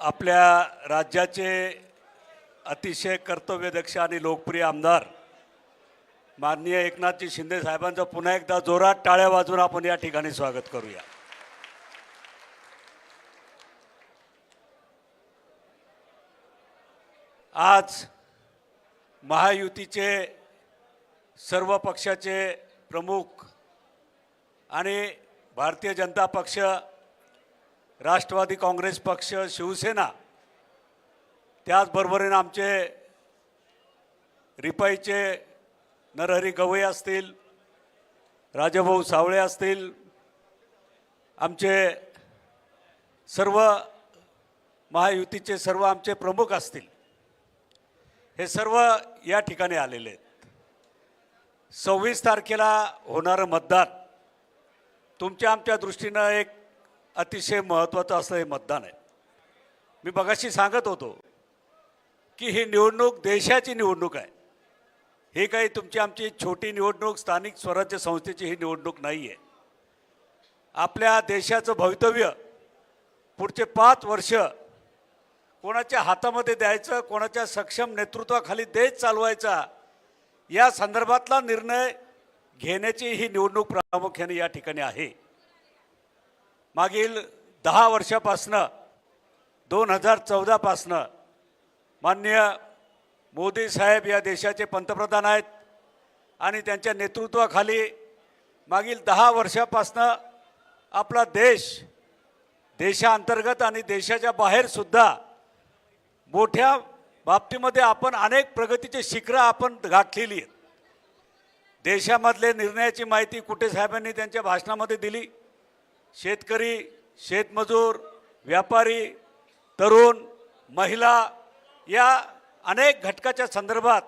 आपल्या राज्याचे अतिशय कर्तव्यदक्ष आणि लोकप्रिय आमदार माननीय एकनाथजी शिंदे साहेबांचं पुन्हा एकदा जोरात टाळ्या वाजून आपण या ठिकाणी स्वागत करूया. आज महायुतीचे सर्व पक्षाचे प्रमुख आणि भारतीय जनता पक्ष राष्ट्रवादी काँग्रेस पक्ष शिवसेना त्याचबरोबरीनं आमचे रिपाईचे नरहरी गवई असतील राजाभाऊ सावळे असतील आमचे सर्व महायुतीचे सर्व आमचे प्रमुख असतील हे सर्व या ठिकाणी आलेले आहेत. सव्वीस तारखेला होणारं मतदान तुमच्या आमच्या दृष्टीनं एक अतिशय महत्त्वाचं असं हे मतदान आहे. मी बघाशी सांगत होतो की ही निवडणूक देशाची निवडणूक आहे. ही काही तुमची आमची छोटी निवडणूक स्थानिक स्वराज्य संस्थेची ही निवडणूक नाही आहे आपल्या देशाचं भवितव्य पुढचे पाच वर्ष कोणाच्या हातामध्ये द्यायचं कोणाच्या सक्षम नेतृत्वाखाली देश चालवायचा या संदर्भातला निर्णय घेण्याची ही निवडणूक प्रामुख्याने या ठिकाणी आहे. मागील दहा वर्षापासनं दोन हजार चौदापासनं माननीय मोदी साहेब या देशाचे पंतप्रधान आहेत आणि त्यांच्या नेतृत्वाखाली मागील दहा वर्षापासनं आपला देश देशांतर्गत आणि देशाच्या बाहेरसुद्धा मोठ्या बाबतीमध्ये आपण अनेक प्रगतीचे शिखरं आपण गाठलेली आहेत. देशामधले निर्णयाची माहिती कुठे साहेबांनी त्यांच्या भाषणामध्ये दिली? शेतकरी शेतमजूर व्यापारी तरुण महिला या अनेक घटकाच्या संदर्भात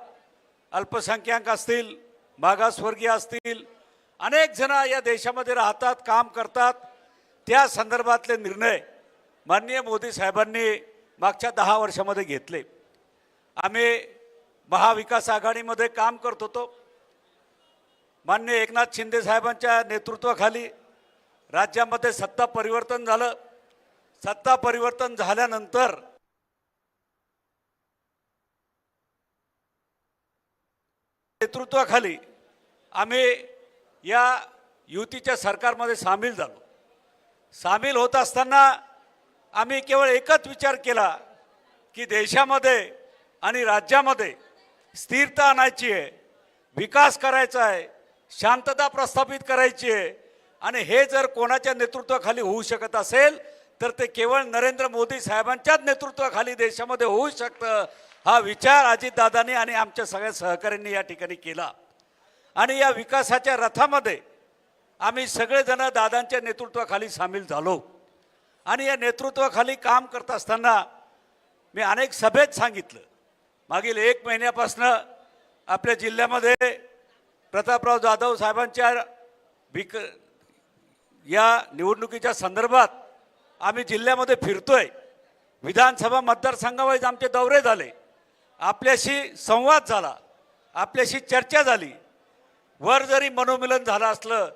अल्पसंख्याक असतील मागासवर्गीय असतील अनेक जण या देशामध्ये राहतात काम करतात. त्या संदर्भातले निर्णय माननीय मोदी साहेबांनी मागच्या दहा वर्षामध्ये घेतले. आम्ही महाविकास आघाडीमध्ये काम करत होतो. मान्य एकनाथ शिंदे साहेबांच्या नेतृत्वाखाली राज्यामध्ये सत्ता परिवर्तन झालं. सत्ता परिवर्तन झाल्यानंतर नेतृत्वाखाली आम्ही या युतीच्या सरकारमध्ये सामील झालो. सामील होत असताना आम्ही केवळ एकच विचार केला की देशामध्ये आणि राज्यामध्ये स्थिरता आणायची आहे विकास करायचा आहे शांतता प्रस्थापित करायची आहे आणि हे जर कोणाच्या नेतृत्वाखाली होऊ शकत असेल तर ते केवळ नरेंद्र मोदी साहेबांच्याच नेतृत्वाखाली देशामध्ये होऊ शकतं हा विचार अजितदादांनी आणि आमच्या सगळ्या सहकाऱ्यांनी या ठिकाणी केला. आणि या विकासाच्या रथामध्ये आम्ही सगळेजण दादांच्या नेतृत्वाखाली सामील झालो. आणि या नेतृत्वाखाली काम करत असताना मी अनेक सभेत सांगितलं. मागील एक महिन्यापासनं आपल्या जिल्ह्यामध्ये प्रतापराव जाधव साहेबांच्या विक या निवडणुकीच्या संदर्भात आम्ही जिल्ह्यामध्ये फिरतोय. विधानसभा मतदारसंघावाईज आमचे दौरे झाले. आपल्याशी संवाद झाला. आपल्याशी चर्चा झाली. वर जरी मनोमिलन झालं असलं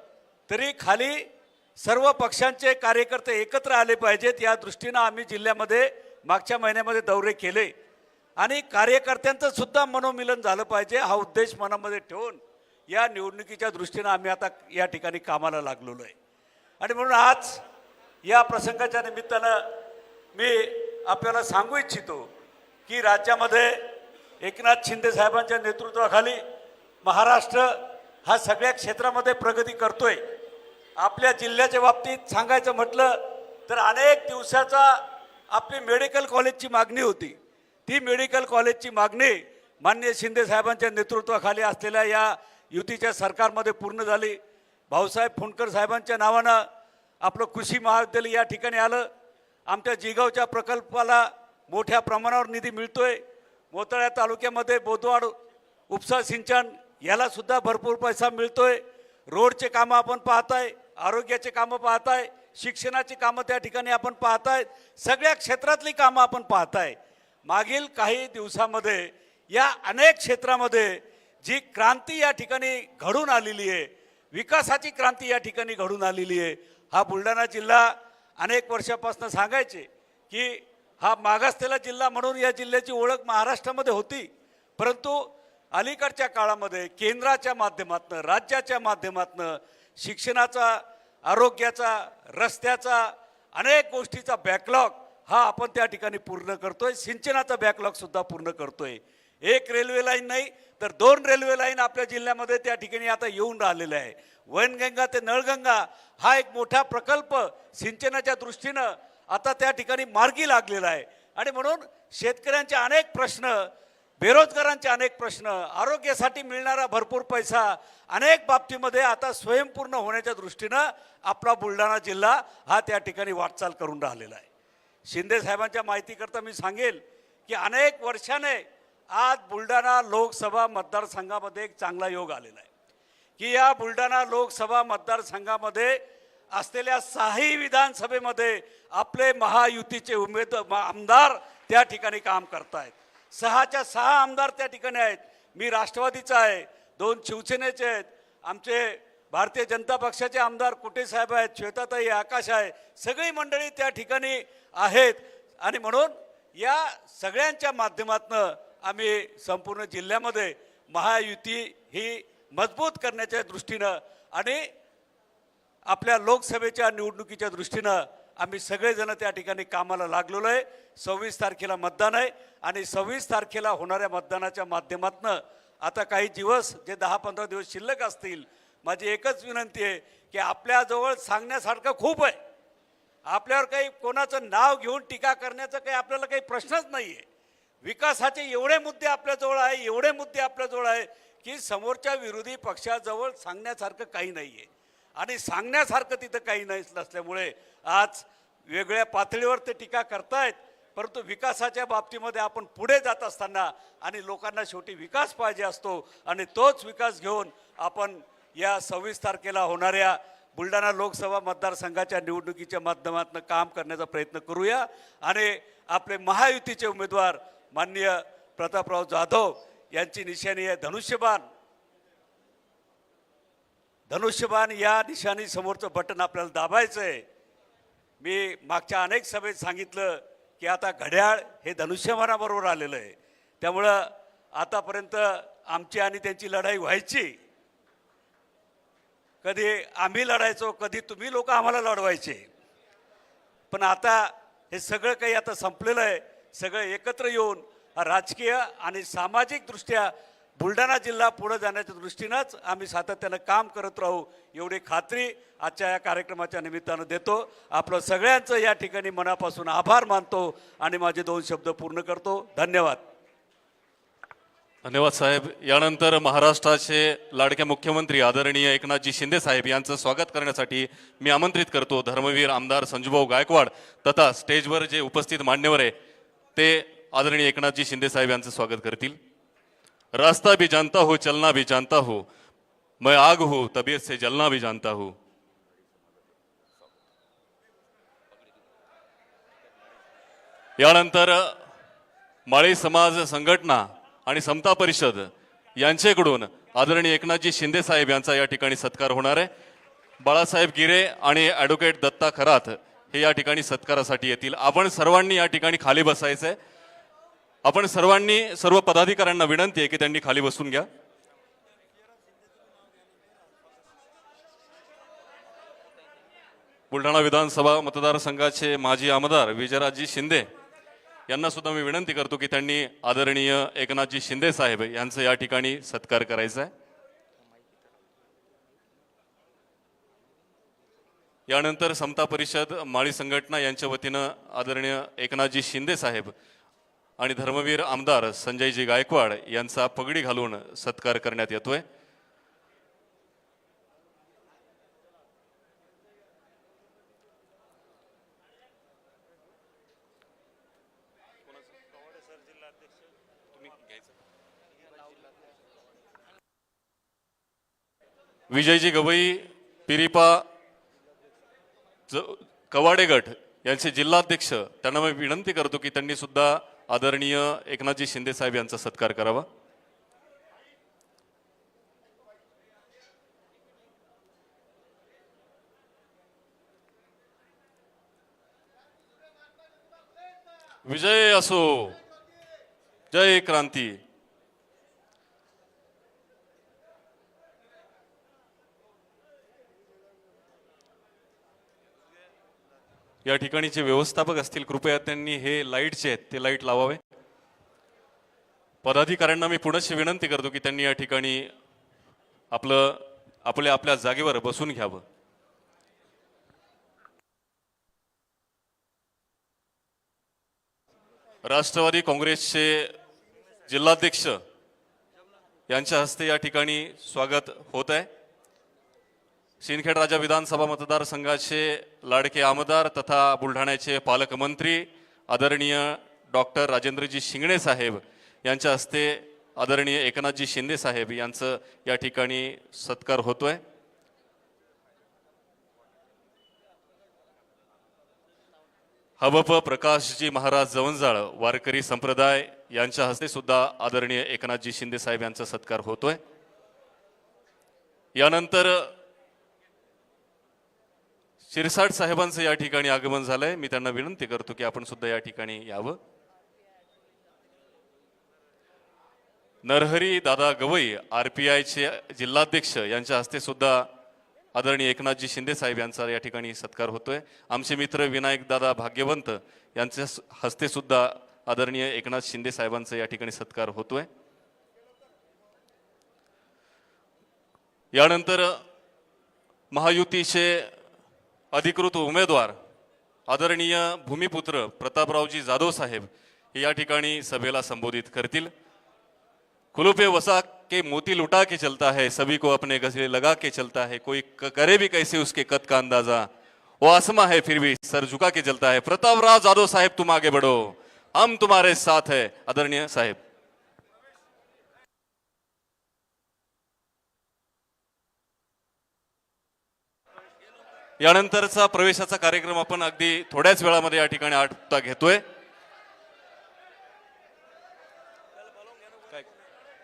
तरी खाली सर्व पक्षांचे कार्यकर्ते एकत्र आले पाहिजेत. या दृष्टीनं आम्ही जिल्ह्यामध्ये मागच्या महिन्यामध्ये दौरे केले. आणि कार्यकर्त्यांचं सुद्धा मनोमिलन झालं पाहिजे हा उद्देश मनामध्ये ठेवून या निवडणुकीच्या दृष्टीनं आम्ही आता या ठिकाणी कामाला लागलेलो आहे. आणि म्हणून आज या प्रसंगाच्या निमित्तानं मी आपल्याला सांगू इच्छितो की राज्यामध्ये एकनाथ शिंदे साहेबांच्या नेतृत्वाखाली महाराष्ट्र हा सगळ्या क्षेत्रामध्ये प्रगती करतोय. आपल्या जिल्ह्याच्या बाबतीत सांगायचं म्हटलं तर अनेक दिवसाचा आपली मेडिकल कॉलेजची मागणी होती. ती मेडिकल कॉलेजची मागणी मान्य शिंदे साहेबांच्या नेतृत्वाखाली असलेल्या या युतीच्या सरकारमध्ये पूर्ण झाली. भाऊसाहेब फुंडकर साहेबांच्या नावानं आपलं कृषी महाविद्यालय या ठिकाणी आलं. आमच्या जिगावच्या प्रकल्पाला मोठ्या प्रमाणावर निधी मिळतोय. मोताळा तालुक्यामध्ये बोदवाड उपसा सिंचन यालासुद्धा भरपूर पैसा मिळतोय. रोडचे कामं आपण पाहताय आरोग्याचे कामं पाहताय शिक्षणाची कामं त्या ठिकाणी आपण पाहताय सगळ्या क्षेत्रातली कामं आपण पाहताय. मागील काही दिवसामध्ये या अनेक क्षेत्रामध्ये जी क्रांती या ठिकाणी घडून आलेली आहे विकासाची क्रांती या ठिकाणी घडून आलेली आहे. हा बुलढाणा जिल्हा अनेक वर्षापासून सांगायचे की हा मागासलेला जिल्हा म्हणून या जिल्ह्याची ओळख महाराष्ट्रामध्ये होती. परंतु अलीकडच्या काळामध्ये केंद्राच्या माध्यमातनं राज्याच्या माध्यमातनं शिक्षणाचा आरोग्याचा रस्त्याचा अनेक गोष्टीचा बॅकलॉग हा आपण त्या ठिकाणी पूर्ण करतोय. सिंचनाचा बॅकलॉग सुद्धा पूर्ण करतोय. एक रेल्वे लाईन नाही तर दोन रेल्वे लाईन आपल्या जिल्ह्यामध्ये त्या ठिकाणी आता येऊन राहिलेलं आहे. वैनगंगा ते नळगंगा हा एक मोठा प्रकल्प सिंचनाच्या दृष्टीनं आता त्या ठिकाणी मार्गी लागलेला आहे. आणि म्हणून शेतकऱ्यांचे अनेक प्रश्न बेरोजगारांचे अनेक प्रश्न आरोग्यासाठी मिळणारा भरपूर पैसा अनेक बाबतीमध्ये आता स्वयंपूर्ण होण्याच्या दृष्टीनं आपला बुलढाणा जिल्हा हा त्या ठिकाणी वाटचाल करून राहिलेला आहे. शिंदे साहेबांच्या माहितीकरता मी सांगेल की अनेक वर्षाने आज बुलढाणा लोकसभा मतदारसंघामध्ये एक चांगला योग आलेला आहे. की या बुलढाणा लोकसभा मतदारसंघामध्ये असलेल्या सहाही विधानसभेमध्ये आपले महायुतीचे उमेद आमदार त्या ठिकाणी काम करतायत. सहाच्या सहा आमदार त्या ठिकाणी आहेत. मी राष्ट्रवादीचा आहे. दोन शिवसेनेचे आहेत. आमचे भारतीय जनता पक्षाचे आमदार कुटे साहेब आहेत. श्वेताताई आकाश आहे. सगळी मंडळी त्या ठिकाणी आहेत. आणि म्हणून या सगळ्यांच्या माध्यमातनं आम्ही संपूर्ण जिल्ह्यामध्ये महायुती ही मजबूत करण्याच्या दृष्टीनं आणि आपल्या लोकसभेच्या निवडणुकीच्या दृष्टीनं आम्ही सगळेजण त्या ठिकाणी कामाला लागलेलो आहे. सव्वीस तारखेला मतदान आहे आणि सव्वीस तारखेला होणाऱ्या मतदानाच्या माध्यमातनं आता काही दिवस जे दहा पंधरा दिवस शिल्लक असतील माझी एकच विनंती आहे की आपल्याजवळ सांगण्यासारखं खूप आहे. आपल्यावर काही कोणाचं नाव घेऊन टीका करण्याचा काही आपल्याला काही प्रश्नच नाही आहे विकासाचे एवढे मुद्दे आपल्याजवळ आहे एवढे मुद्दे आपल्याजवळ आहे की समोरच्या विरोधी पक्षाजवळ सांगण्यासारखं काही नाही आहे आणि सांगण्यासारखं तिथं काही नाही नसल्यामुळे आज वेगळ्या पातळीवर ते टीका करतायत परंतु विकासाच्या बाबतीमध्ये आपण पुढे जात असताना आणि लोकांना शेवटी विकास पाहिजे असतो आणि तोच विकास घेऊन आपण या सव्वीस तारखेला होणाऱ्या बुलढाणा लोकसभा मतदारसंघाच्या निवडणुकीच्या माध्यमातून काम करण्याचा प्रयत्न करूया. आणि आपले महायुतीचे उमेदवार माननीय प्रतापराव जाधव यांची निशाणी आहे धनुष्यबाण. धनुष्यबाण या निशाणी समोरचं बटन आपल्याला दाबायचं आहे मी मागच्या अनेक सभेत सांगितलं की आता घड्याळ हे धनुष्यबाणाबरोबर आलेलं आहे. त्यामुळं आतापर्यंत आमची आणि त्यांची लढाई व्हायची. कधी आम्ही लढायचो कधी तुम्ही लोक आम्हाला लढवायचे. पण आता हे सगळं काही आता संपलेलं आहे. सगळं एकत्र येऊन राजकीय आणि सामाजिकदृष्ट्या बुलढाणा जिल्हा पुढे जाण्याच्या दृष्टीनंच आम्ही सातत्यानं काम करत राहू एवढी खात्री आजच्या या कार्यक्रमाच्या निमित्तानं देतो. आपलं सगळ्यांचं या ठिकाणी मनापासून आभार मानतो आणि माझे दोन शब्द पूर्ण करतो. धन्यवाद. धन्यवाद साहेब. यानंतर महाराष्ट्राचे लाडके मुख्यमंत्री आदरणीय एकनाथजी शिंदे साहेब यांचं स्वागत करण्यासाठी मी आमंत्रित करतो. धर्मवीर आमदार संजूभाऊ गायकवाड तथा स्टेजवर जे उपस्थित मान्यवर आहे ते आदरणीय एकनाथजी शिंदे साहेब यांचं स्वागत करतील. रास्ता भी जानता हो चलना भी जानता हो. मैं आग हो तबीयत से जलना भी जानता हो. यानंतर माळी समाज संघटना आणि समता परिषद यांच्याकडून आदरणीय एकनाथजी शिंदे साहेब यांचा या ठिकाणी सत्कार होणार आहे. बाळासाहेब गिरे आणि ॲडव्होकेट दत्ता खरात हे या ठिकाणी सत्कारासाठी येतील. आपण सर्वांनी या ठिकाणी खाली बसायचं आहे आपण सर्वांनी सर्व पदाधिकाऱ्यांना विनंती आहे की त्यांनी खाली बसून घ्या. बुलढाणा विधानसभा मतदारसंघाचे माजी आमदार विजयराजजी शिंदे यांना सुद्धा मी विनंती करतो की त्यांनी आदरणीय एकनाथजी शिंदे साहेब यांचं या ठिकाणी सत्कार करायचा आहे. यानंतर समता परिषद माळी संघटना यांच्या वतीनं आदरणीय एकनाथजी शिंदे साहेब आणि धर्मवीर आमदार संजयजी गायकवाड यांचा पगडी घालून सत्कार करण्यात येतोय. विजयजी गवई पिरिपा कवाडे गट यांचे जिल्हाध्यक्ष त्यांना मी विनंती करतो की त्यांनी सुद्धा आदरणीय एकनाथजी शिंदे साहेब यांचा सत्कार करावा. विजय असो जय क्रांती. या ठिकाणी जे व्यवस्थापक असतील कृपया त्यांनी हे लाइट जे आहेत ते लाइट लावावे. पदाधिकाऱ्यांना मी पुनश्च विनंती करतो की त्यांनी या ठिकाणी आपलं आपल्या आपल्या जागेवर बसून घ्यावं. राष्ट्रवादी काँग्रेसचे जिल्हाध्यक्ष यांच्या हस्ते या ठिकाणी स्वागत होत आहे. सिंदखेड राजा विधानसभा मतदारसंघाचे लाडके आमदार तथा बुलढाण्याचे पालकमंत्री आदरणीय डॉक्टर राजेंद्रजी शिंगणे साहेब यांच्या हस्ते आदरणीय एकनाथजी शिंदे साहेब यांचं या ठिकाणी सत्कार होतोय. हबप प्रकाशजी महाराज जवंजाळ वारकरी संप्रदाय यांच्या हस्ते सुद्धा आदरणीय एकनाथजी शिंदे साहेब यांचा सत्कार होतोय. यानंतर शिरसाट साहेबांचं या ठिकाणी आगमन झालंय. मी त्यांना विनंती करतो की आपण सुद्धा या ठिकाणी यावं. नरहरी दादा गवई आर पी आयचे जिल्हाध्यक्ष यांच्या हस्ते सुद्धा आदरणीय एकनाथजी शिंदे साहेब यांचा या ठिकाणी सत्कार होतोय. आमचे मित्र विनायक दादा भाग्यवंत यांच्या हस्ते सुद्धा आदरणीय एकनाथ शिंदे साहेबांचा या ठिकाणी सत्कार होतोय. यानंतर महायुतीचे अधिकृत उमेदवार आदरणीय भूमिपुत्र प्रतापरावजी जाधव साहेब हे या ठिकाणी सभेला संबोधित करतील. कुलूपे वसा के मोती लुटा के चलता है सभी को अपने गजरे लगा के चलता है कोई करे भी कैसे उसके कद का अंदाजा? वो आसमा है फिर भी सर झुका के चलता है। प्रतापराव जाधव साहेब तुम आगे बढ़ो हम तुम्हारे साथ है आदरणीय साहेब। यानंतरचा प्रवेशाचा कार्यक्रम आपण अगदी थोड्याच वेळामध्ये या ठिकाणी आटता घेतोय.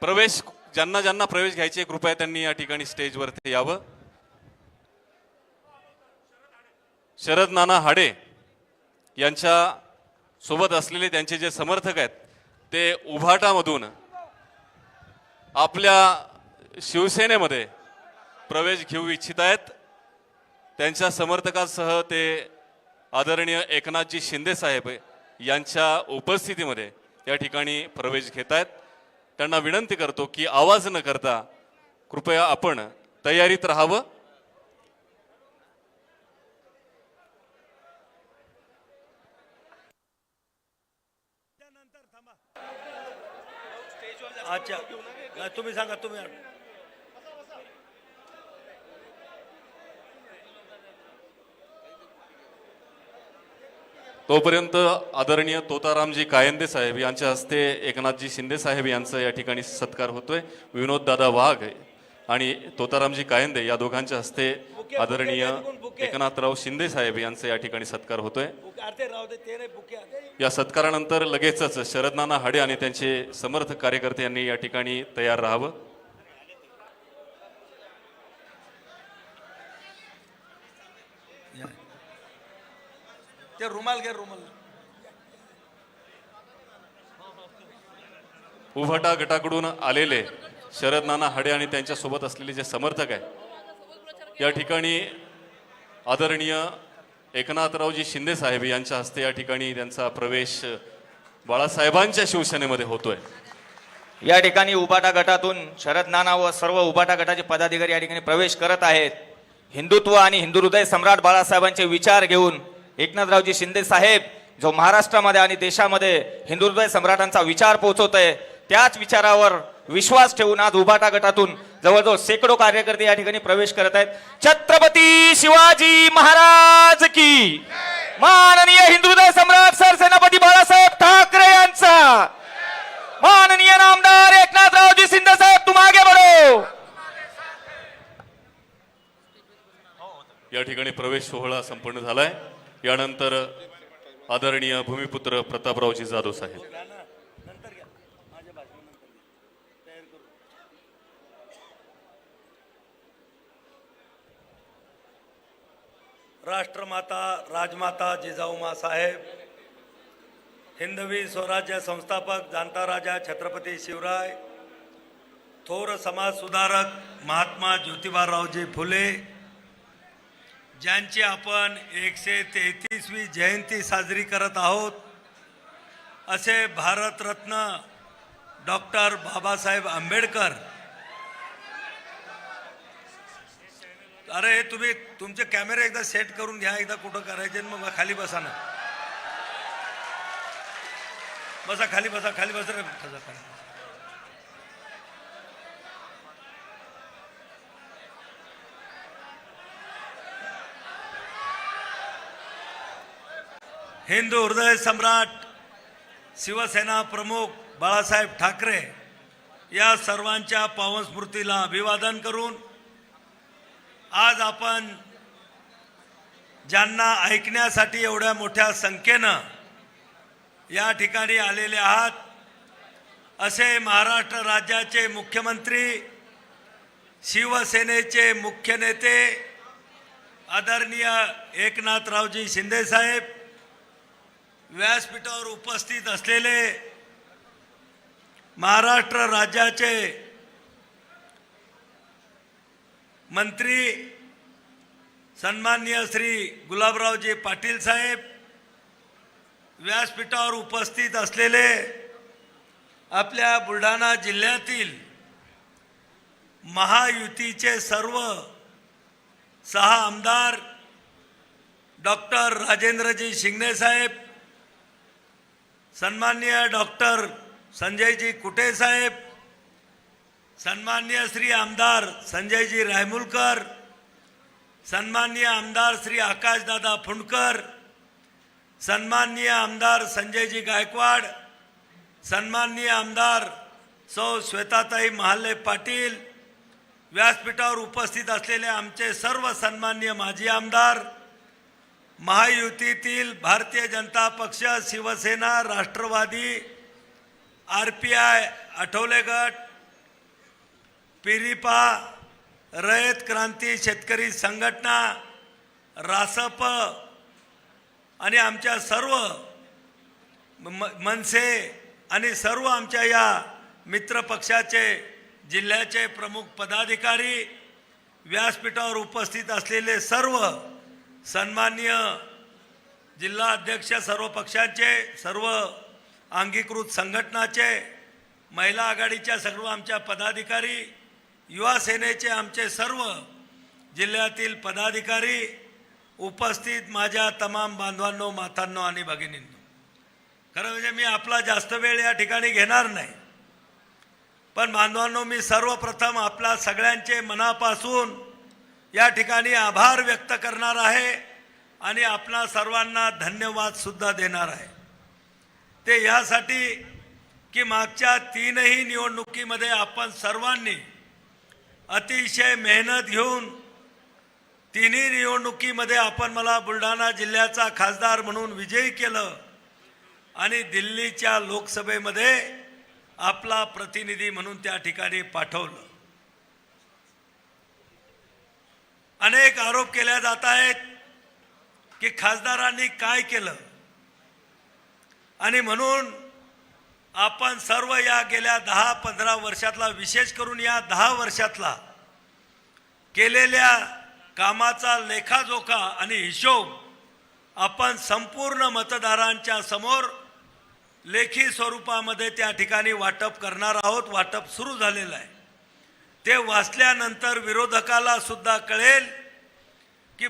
प्रवेश ज्यांना ज्यांना प्रवेश घ्यायचे कृपया त्यांनी या ठिकाणी स्टेजवरती यावं. शरद नाना हाडे यांच्या सोबत असलेले त्यांचे जे समर्थक आहेत ते उभाटामधून आपल्या शिवसेनेमध्ये प्रवेश घेऊ इच्छित आहेत. त्यांच्या समर्थकासह ते आदरणीय एकनाथजी शिंदे साहेब यांच्या उपस्थितीमध्ये या ठिकाणी प्रवेश घेत आहेत. त्यांना विनंती करतो की आवाज न करता कृपया आपण तयारीत राहावं. अच्छा. तुम्ही सांगा तुम्ही तोपर्यंत आदरणीय तोतारामजी कायंदे साहेब यांच्या हस्ते एकनाथजी शिंदे साहेब यांचा या ठिकाणी सत्कार होतोय. विनोद दादा वाघ आणि तोतारामजी कायंदे या दोघांच्या हस्ते आदरणीय एकनाथराव शिंदे साहेब यांचा या ठिकाणी सत्कार होतोय. या सत्कारानंतर लगेचच शरदनाना हाडे आणि त्यांचे समर्थक कार्यकर्ते यांनी या ठिकाणी तयार राहावं. ते रुमाल घे रुमाल. उभाटा गटाकडून आलेले शरद नाना हाडे आणि त्यांच्यासोबत असलेले जे समर्थक आहे या ठिकाणी आदरणीय एकनाथरावजी शिंदे साहेब यांच्या हस्ते या ठिकाणी त्यांचा प्रवेश बाळासाहेबांच्या शिवसेनेमध्ये होतोय. या ठिकाणी उबाटा गटातून शरद नाना व सर्व उबाटा गटाचे पदाधिकारी या ठिकाणी प्रवेश करत आहेत. हिंदुत्व आणि हिंदू हृदय सम्राट बाळासाहेबांचे विचार घेऊन एकनाथरावजी शिंदे साहेब जो महाराष्ट्रामध्ये आणि देशामध्ये हिंदू सम्राटांचा विचार पोहोचवत आहे त्याच विचारावर विश्वास ठेवून आज उभाटा गटातून जवळजवळ शेकडो कार्यकर्ते या ठिकाणी प्रवेश करत आहेत. छत्रपती शिवाजी महाराज की माननीय हिंदुदय सम्राट सरसेनापती बाळासाहेब ठाकरे यांचा. माननीय नामदार एकनाथरावजी शिंदे साहेब तुम आगे बढ़ो. या ठिकाणी प्रवेश सोहळा संपन्न झालाय. यानंतर आदरणीय भूमिपुत्र प्रतापरावजी जाधव साहेब. माझ्या राष्ट्रमाता राजमाता जिजाऊमा साहेब हिंदवी स्वराज्य संस्थापक जाणता राजा छत्रपती शिवराय थोर समाज सुधारक महात्मा ज्योतिबारावजी फुले ज्यांची आपण एकशे तेहतीसवी जयंती साजरी करत आहोत असे भारतरत्न डॉक्टर बाबासाहेब आंबेडकर अरे तुम्ही तुमचे कॅमेरे एकदा सेट करून घ्या एकदा कुठं करायचे आणि मग खाली बसा ना बसा खाली बसा खाली बसा रे बसा खाली. हिंदू हृदय सम्राट शिवसेना प्रमुख बाळासाहेब ठाकरे या सर्वांच्या पावनस्मृतीला अभिवादन करून आज आपण ज्यांना ऐकण्यासाठी एवढ्या मोठ्या संख्येनं या ठिकाणी आलेले आहात असे महाराष्ट्र राज्याचे मुख्यमंत्री शिवसेनेचे मुख्य नेते आदरणीय एकनाथरावजी शिंदेसाहेब व्यासपीठावर उपस्थित असलेले महाराष्ट्र राज्याचे मंत्री सन्मान्य श्री गुलाबरावजी पाटील साहेब व्यासपीठावर उपस्थित असलेले आपल्या बुलढाणा जिल्ह्यातील महायुतीचे सर्व सहा आमदार डॉक्टर राजेंद्रजी शिंगणे साहेब सन्मान्य डॉक्टर संजयजी कुटे साहेब सन्मान्य श्री आमदार संजयजी रायमुलकर सन्मान्य आमदार श्री आकाशदादा फुंडकर सन्मान्य आमदार संजयजी गायकवाड सन्मान्य आमदार सौ श्वेताताई महाले पाटील व्यासपीठावर उपस्थित असलेले आमचे सर्व सन्मान्य माजी आमदार महायुतीतील Bharatiya Janata Paksha Shivsena Rashtrawadi R P I Athawale गट पिरिपा रयत क्रांती शेतकरी संघटना रासप आणि आमच्या सर्व म- मनसे आणि सर्व आमच्या या मित्रपक्षाचे जिल्ह्याचे प्रमुख पदाधिकारी व्यासपीठावर उपस्थित असलेले सर्व सन्मान्य जिल्हा अध्यक्ष सर्व पक्षांचे सर्व अंगीकृत संघटनाचे महिला आघाडीच्या सर्व आमच्या पदाधिकारी युवा सेनेचे आमचे सर्व जिल्ह्यातील पदाधिकारी उपस्थित माझ्या तमाम बांधवांनो मातांनो आणि भगिनींनो. खरं म्हणजे मी आपला जास्त वेळ या ठिकाणी घेणार नाही. पण बांधवांनो मी सर्वप्रथम आपल्या सगळ्यांचे मनापासून या ठिकाणी आभार व्यक्त करणार आहे आणि आपणा सर्वांना धन्यवादसुद्धा देणार आहे. ते यासाठी की मागच्या तीनही निवडणुकीमध्ये आपण सर्वांनी अतिशय मेहनत घेऊन तिन्ही निवडणुकीमध्ये आपण मला बुलढाणा जिल्ह्याचा खासदार म्हणून विजयी केलं आणि दिल्लीच्या लोकसभेमध्ये आपला प्रतिनिधी म्हणून त्या ठिकाणी पाठवलं. अनेक आरोप केल्या जात आहेत की खासदारांनी काय केलं? आणि म्हणून आपण सर्व या गेल्या दहा पंधरा वर्षातला विशेष करून या दहा वर्षातला केलेल्या कामाचा लेखाजोखा आणि हिशोब आपण संपूर्ण मतदारांच्या समोर लेखी स्वरूपामध्ये त्या ठिकाणी वाटप करणार आहोत वाटप सुरू झालेलं आहे. ते वाचल्यानंतर विरोधकाला सुद्धा कळेल की